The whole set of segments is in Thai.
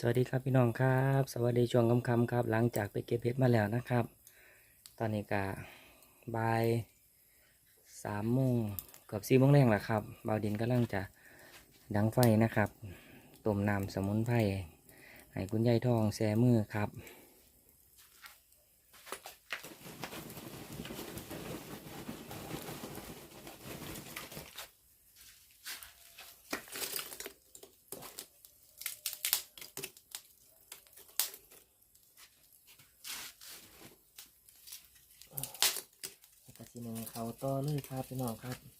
สวัสดีครับพี่น้องครับ สวัสดีช่วงค่ำๆครับ หลังจากไปเก็บเพชรมาแล้วนะครับ ตอนนี้ก็บ่ายสามโมงเกือบสี่โมงแรงแล้วครับบ่าวดินกำลังจะดังไฟนะครับต้มน้ำสมุนไพรให้คุณยายทองแซมือครับ นึ่งเขาต่อเลยครับพี่น้องครับ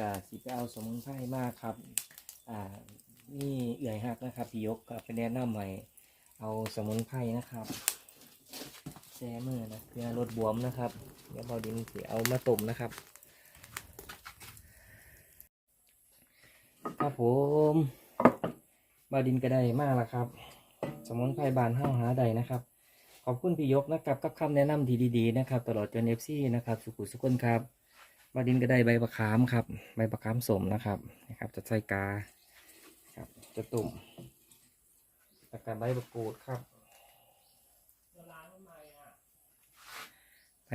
กับสีไปเอาสมุนไพรมากครับ อ่านี่เอื่อยหักนะครับพี่ยกก็ไปแนะนำใหม่ เอาสมุนไพรนะครับแซ่มือนะเพื่อลดบวมนะครับเดี๋ยวเบาดินสีเอามาต้มนะครับครับผมบาดินก็ได้มากแล้วครับ สมุนไพรบานห้าหาใดนะครับ ขอบคุณพี่ยกนะครับกับคำแนะนำดีๆนะครับ ตลอดจนเอฟซีนะครับ สุขุสุขคนครับ บาดินก็ได้ใบมะขามครับ ใบมะขามสมนะครับนะครับ จะใส่กาครับ จะตุ่มแล้วก็ใบมะกรูดครับใบ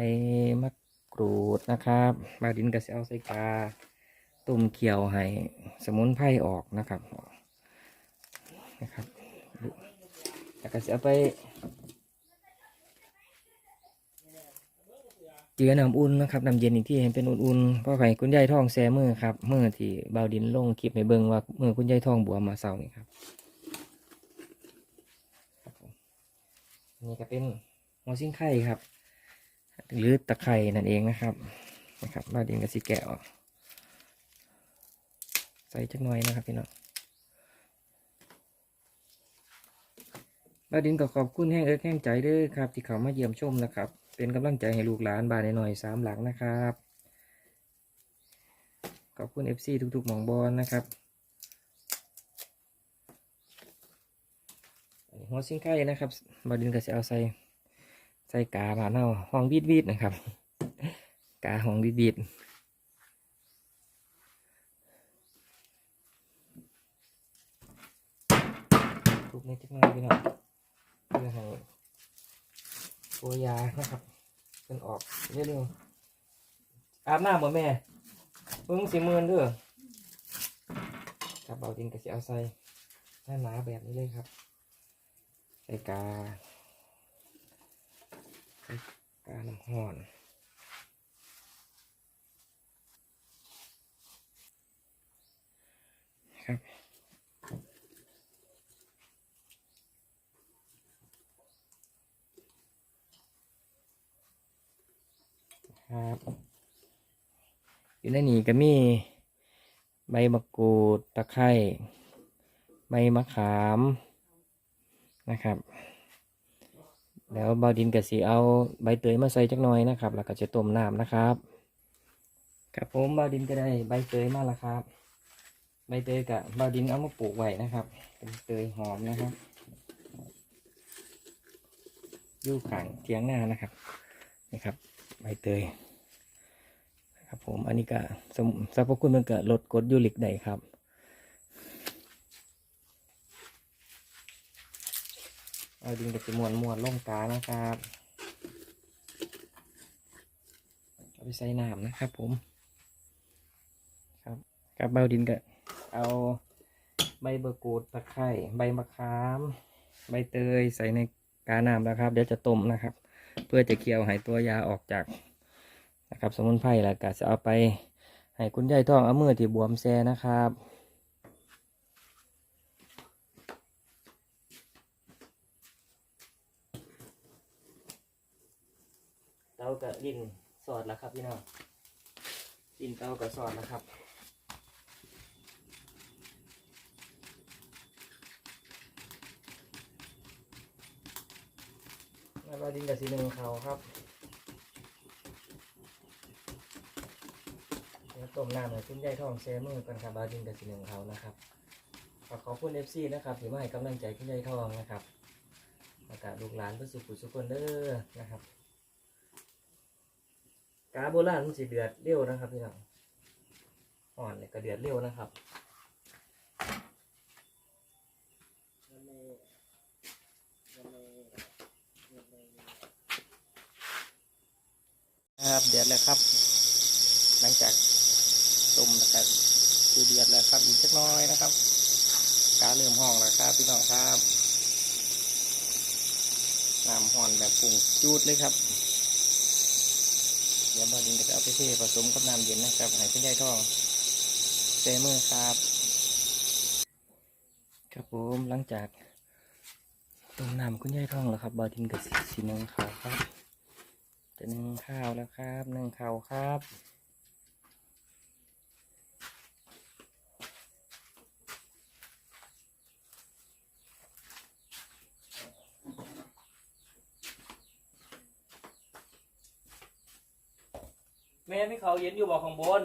มะกรูดนะครับบาดินก็จะเอาใส่กา ตุ่มเขียวให้สมุนไพรออกนะครับนะครับแล้วก็จะเอาไป เจือน้ำอุ่นนะครับน้ำเย็นอีกที่เห็นเป็นอุ่นๆเพราะไข่คุณยายทองแซมือครับเมื่อที่เบาดินลงคลิปในเบิงว่าเมื่อคุณยายทองบัวมาเศร้านี่ครับนี่ก็เป็นหัวซิ่งไข่ครับ หรือตะไคร่นั่นเองนะครับนะครับเบาดินกับสีแกะออกใส่จักหน่อยนะครับพี่น้องบาดินก็ขอบคุณแห้งเอิกแห้งใจด้วยครับ ที่เขามาเยี่ยมชมนะครับ เป็นกำลังใจให้ลูกหลานบ้านหน่อยสามหลังนะครับ ขอบคุณ FC ทุกๆหมองบอลนะครับอันนี้หัวซิงไก่นะครับบาดินก็จะเอาใส่ใส่กาบานเอาห้องบีดบีดนะครับ กาห้องบีดบีดทุกนิดจักหน่อยพี่น้องเพื่อให้ ตัวยานะครับเป็นออกเร็วๆอาบน้ำบ่แม่เพิ่งสิมื่นเด้อครับเอาดินกับสิเอาใส่หน้าหนาแบบนี้เลยครับใส่กาใส่กาน้ำห่อนครับ ครับอยู่ในนี้ก็มีใบมะกรูดตะไคร้ใบมะขามนะครับ แล้วบาดินกับสีเอาใบเตยมาใส่จักหน่อยนะครับ แล้วก็จะต้มน้ำนะครับครับผมบาดินก็ได้ใบเตยมาแล้วครับ ใบเตยกับบาดินเอามาปลูกไว้นะครับ เป็นเตยหอมนะครับอยู่ข้างเทียงหน้านะครับนี่ครับ ใบเตยครับผมอันนี้ก็สมสรรพคุณมันก็ลดกรดยูริกได้ครับเอาดินกับจมวนมวนลงกานะครับเอาไปใส่น้ำนะครับผม ครับกับเบาดินก็เอาใบเบอร์กูดตะไคร้ใบมะขาม ใบเตยใส่ในกาน้ำแล้วครับ เดี๋ยวจะต้มนะครับ เพื่อจะเคี่ยวให้ตัวยาออกจากนะครับสมุนไพรแล้วก็จะเอาไปให้คุณยายท้องเอามือที่บวมแซนะครับเตากับลิ้นสอดแล้วครับพี่น้องลิ้นเตากับสอดแล้วครับ แล้วดินกับสีหนึ่งเขาครับเดี๋ยวต้มน้ำให้คุณยายทองแซมือกันครับบาดินกับสีหนึ่งเขานะครับขอขอบคุณเอฟซีนะครับที่มาให้กำลังใจคุณยายทองนะครับแล้วก็ลูกหลานเพื่อสุขุสุขคนเด้อนะครับกาโบราณมันสิเดือดเร็วนะครับพี่น้องอ่อนเนี่ยก็เดือดเร็วนะครับ ครับเดือดแล้วครับ หลังจากต้มแล้วก็คือเดือดแล้วครับอีกสักน้อยนะครับกาเริ่มห้องแล้วครับพี่น้องครับน้ำห่อนแบบปรุงจูดเลยครับ เดี๋ยวบอดินก็จะเอาไปเทผสมกับน้ำเย็นนะครับให้คุณยายทองเซมือครับ ครับผมหลังจากต้มน้ำคุณยายทองแล้วครับบอดินกับสีนึ่งข้าวครับ จะหนึ่งข้าวแล้วครับหนึ่งข้าวครับแม่ไม่เขาเย็นอยู่บอกข้างบน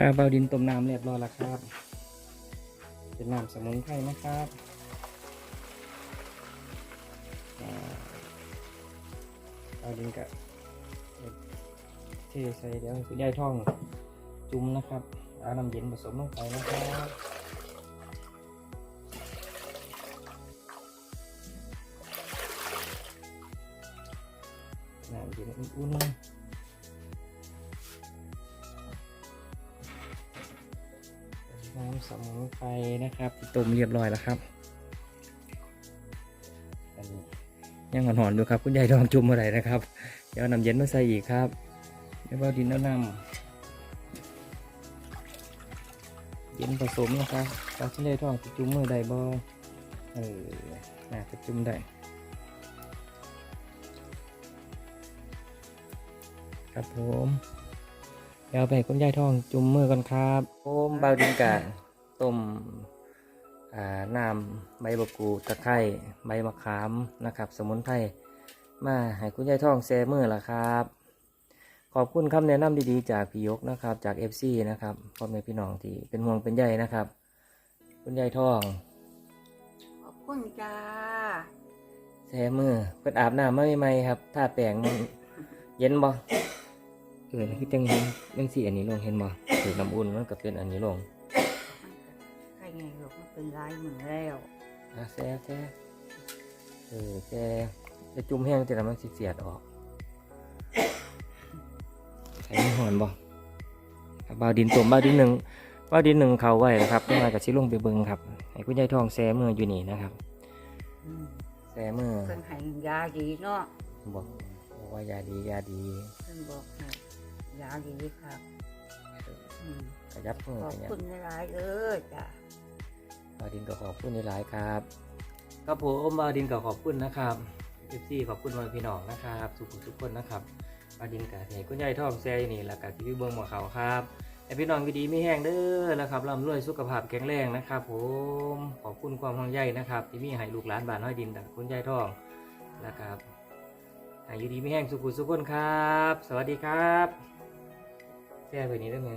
ครับเบาดินต้มน้ำเรียบร้อยแล้วครับ เป็นน้ำสมุนไพรนะครับเบาดินกับเทใส่เดี๋ยวคุณยายท่องจุ่มนะครับเอาน้ำเย็นผสมลงไปนะครับน้ำเย็นอุ่นๆ สมุนไพรนะครับต้มเรียบร้อยแล้วครับยังหอนๆอยู่ครับ คุณยายทองจุ่มเมื่อไรนะครับ เดี๋ยวน้ำเย็นมาใส่อีกครับเดี๋ยวเอาดินเอาน้ำเย็นผสมนะครับตอนคุณยายทองจะจุ่มมือใดบ่เออน่าจะจุ่มได้ครับผมเดี๋ยวเอาไปคุณยายทองจุ่มมือกันครับผมเบาดินกะ ต้มอ่าน้ำใบบักกูดตะไคร้ใบมะขามนะครับ สมุนไพรมาให้คุณยายทองแซ่มือละครับ ขอบคุณคำแนะนำดีๆ จากพี่ยกนะครับ จาก FC นะครับพ่อแม่พี่น้องที่เป็นห่วงเป็นใยนะครับ คุณยายทอง ขอบคุณจ้าแซ่มือเพิ่นอาบน้ำมาใหม่ๆครับถ้าแปรงมันเย็นบ่เออคือจังจังสีอันนี้ลงเห็นบ่ถือน้ำอุ่นมันก็เป็นอันนี้ลง ใครไงหรอกมันเป็นลายมือแล้วอะแซ่แซ่เออแซ่จะจุ่มแห้งแต่ละมันสิเสียดออกใส่ไม่หอนบ่ครับบาวดินต้มบาวดินหนึ่งบาวดินหนึ่งเขาไว้นะครับเพื่อมากับชิลงไปเบิงครับให้คุณยายทองแซ่มืออยู่นี่นะครับอืมแซ่มือเพิ่นให้ยาดีเนาะบอกบอกว่ายาดียาดีเพิ่นบอกให้ยาดีครับอืมขยับมือขอบขยับคุณหลายๆเด้อจ้า บาดินก็ขอบคุณหลายๆครับครับผมบาดินก็ขอบคุณนะครับเอฟซีขอบคุณมาพี่น้องนะครับสุขุมทุกคนนะครับบาดินกับให้คุณยายทองแซ่อยู่นี่แล้วกับที่เบิ้งหมอเขาครับให้พี่น้องยูดีไม่แห้งเด้อแล้วครับร่ำรวยสุขภาพแข็งแรงนะครับ ผมขอบคุณความห่วงใยนะครับ ที่มีให้ลูกหลานบ้านห้อยดินกับคุณยายทองนะครับให้อยู่ดีไม่แห้งสุขุมทุกคนครับ สวัสดีครับแซ่ไปนี้ได้ไหม